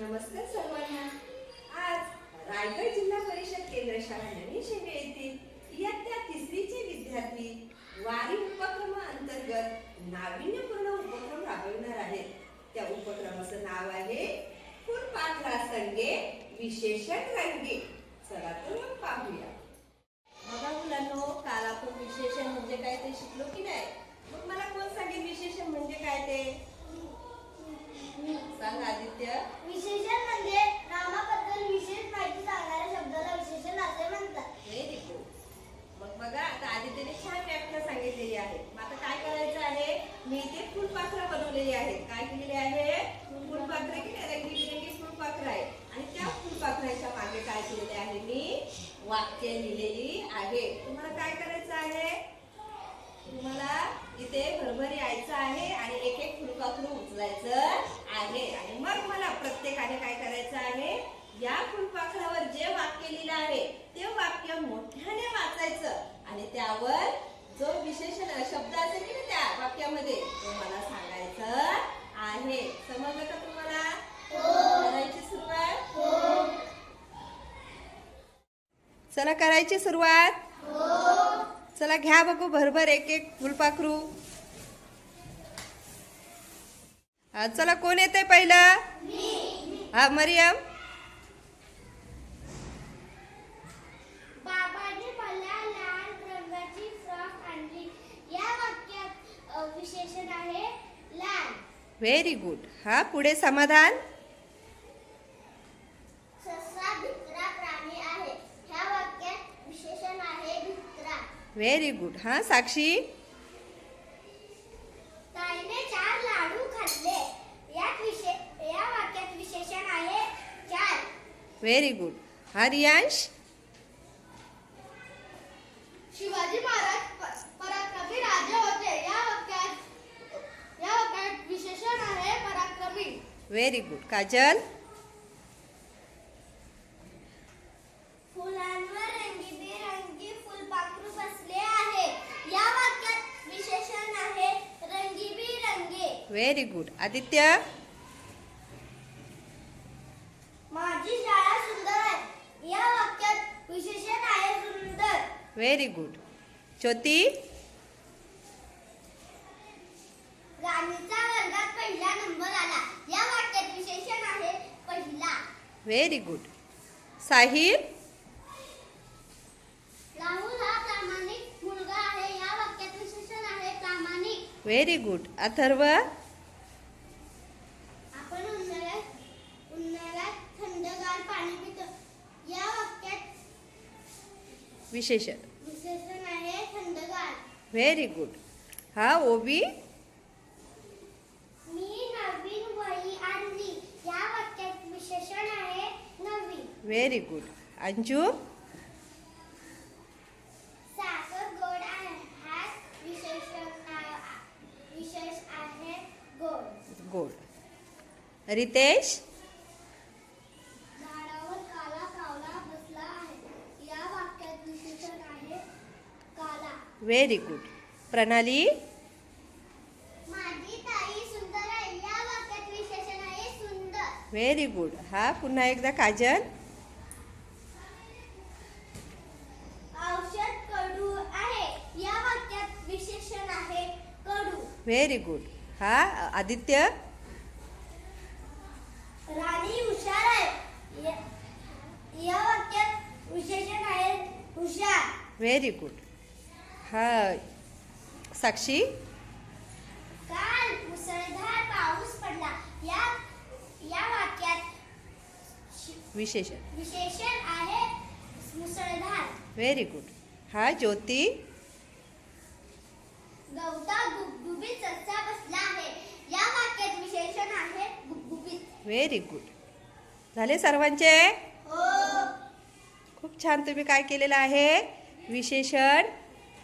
नमस्कार सर्वांना. आज रायगड जिल्हा परिषद केंद्र शाळा नवीन शेवे येथील इयत्ता तिसरीचे विद्यार्थी वारी उपक्रमा अंतर्गत नाविन्यपूर्ण उपक्रम राबविणार आहेत. त्या उपक्रमाचं नाव आहे फुलपाखरा संगे विशेषण रंगे चला तर मग पाहूया बघा मुलांनो काल आपण विशेषण म्हणजे काय ते शिकलो की नाही मग मला कोण सांगेल विशेषण म्हणजे काय ते सांग आदित्य विशेषण म्हणजे नामाबद्दल विशेष माहिती सांगणाऱ्या शब्दाला विशेषण असे म्हणतात व्हेरी गुड मग बघा आता आदित्यने छान व्याख्या सांगितलेली आहे मग आता काय करायचं आहे मी इथे केलेली आहेत काय केलेली आहे? फुलपाखरं की आहे. आणि त्या फुलपाखराच्या मागे काय केलेले आहे? मी वाक्य लिहिलेली आहे. तुम्हाला काय करायचं आहे? तुम्हाला इथे भरभर यायचं आहे आणि एक एक फुलपाखरू उचलायचं आहे. आणि मग मला प्रत्येकाने काय करायचं आहे? या फुलपाखरावर जे वाक्य लिहिलं आहे ते वाक्य मोठ्याने वाचायचं. आणि त्यावर जो विशेषण शब्द असेल की नाही त्या वाक्यामध्ये तो मला सांगायचं आहे समजलं का तुम्हाला करायची सुरुवात चला करायची सुरुवात. चला घ्या बघू भरभर एक एक फुलपाखरू. हा, चला कोण येते पहिलं? हा मरियम. व्हेरी गुड हा पुढे समाधान ससा भित्रा प्राणी आहे ह्या वाक्यात विशेषण आहे भित्रा व्हेरी गुड हा साक्षी? ताईने चार लाडू खाल्ले. यात विशे या वाक्यात विशेषण आहे चार. व्हेरी गुड हा रियांश? शिवाजी महाराज प- पराक्रमी राजे होते. या वाक्यात या वाक्यात विशेषण आहे पराक्रमी. व्हेरी गुड काजल फुलांवर रंगीबेरंगी फुलपाखरू बसले आहे या वाक्यात विशेषण आहे रंगीबेरंगी व्हेरी गुड आदित्य माझी शाळा सुंदर आहे. या वाक्यात विशेषण आहे सुंदर. व्हेरी गुड ज्योती राणीचा वर्गात पहिला नंबर आला. या वाक्यात विशेषण आहे पहिला. व्हेरी गुड साहिल राहुल हा प्रामाणिक मुलगा आहे. या वाक्यात विशेषण आहे प्रामाणिक. व्हेरी गुड अथर्व आपण उन्हाळ्यात उन्हाळ्यात थंडगार पाणी पितो या वाक्यात विशेषण. विशेषण आहे थंडगार व्हेरी गुड हा ओबी? मी नवीन वही आणली. या वाक्यात विशेषण आहे नवीन. Very good Anju? साखर गोड आहे हा विशेषण आ- विशेष आहे गोड. गोड रितेश झाडावर काला कावळा बसला आहे या वाक्यात विशेषण आहे काला व्हेरी गुड प्रणाली? माझी ताई सुंदर आहे. या वाक्यात विशेषण आहे सुंदर. व्हेरी गुड हा पुन्हा एकदा काजल. व्हेरी गुड हा आदित्य? राणी हुशार आहे. या- या वाक्यात विशेषण आहे हुशार. व्हेरी गुड हा. साक्षी? काल मुसळधार पाऊस पडला. या या वाक्यात विशेषण विशेषण आहे मुसळधार. व्हेरी गुड हा ज्योती? गवता गुबगुबीत बसला आहे. या वाक्यात विशेषण आहे गुबगुबीत. व्हेरी गुड झाले सर्वांचे? हो. खूप छान तुम्ही काय केलेलं आहे? विशेषण.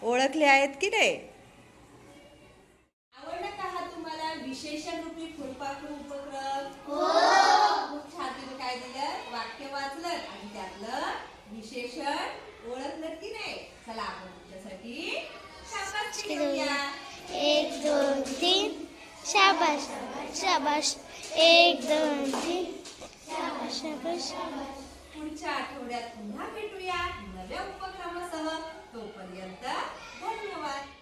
ओळखले आहेत की नाही? हा तुम्हाला विशेषण रूपी फुलपाखरू उपक्रम? खूप छान तुम्ही काय दिलं? वाक्य वाचलं आणि त्यातलं विशेषण ओळखलं की नाही? चला आपण तुमच्यासाठी शाबासकी देऊया. एक दोन तीन. शाबाश शाबाश एक दोन तीन. पुढच्या आठवड्यात पुन्हा भेटूया नव्या उपक्रमासह. तोपर्यंत धन्यवाद.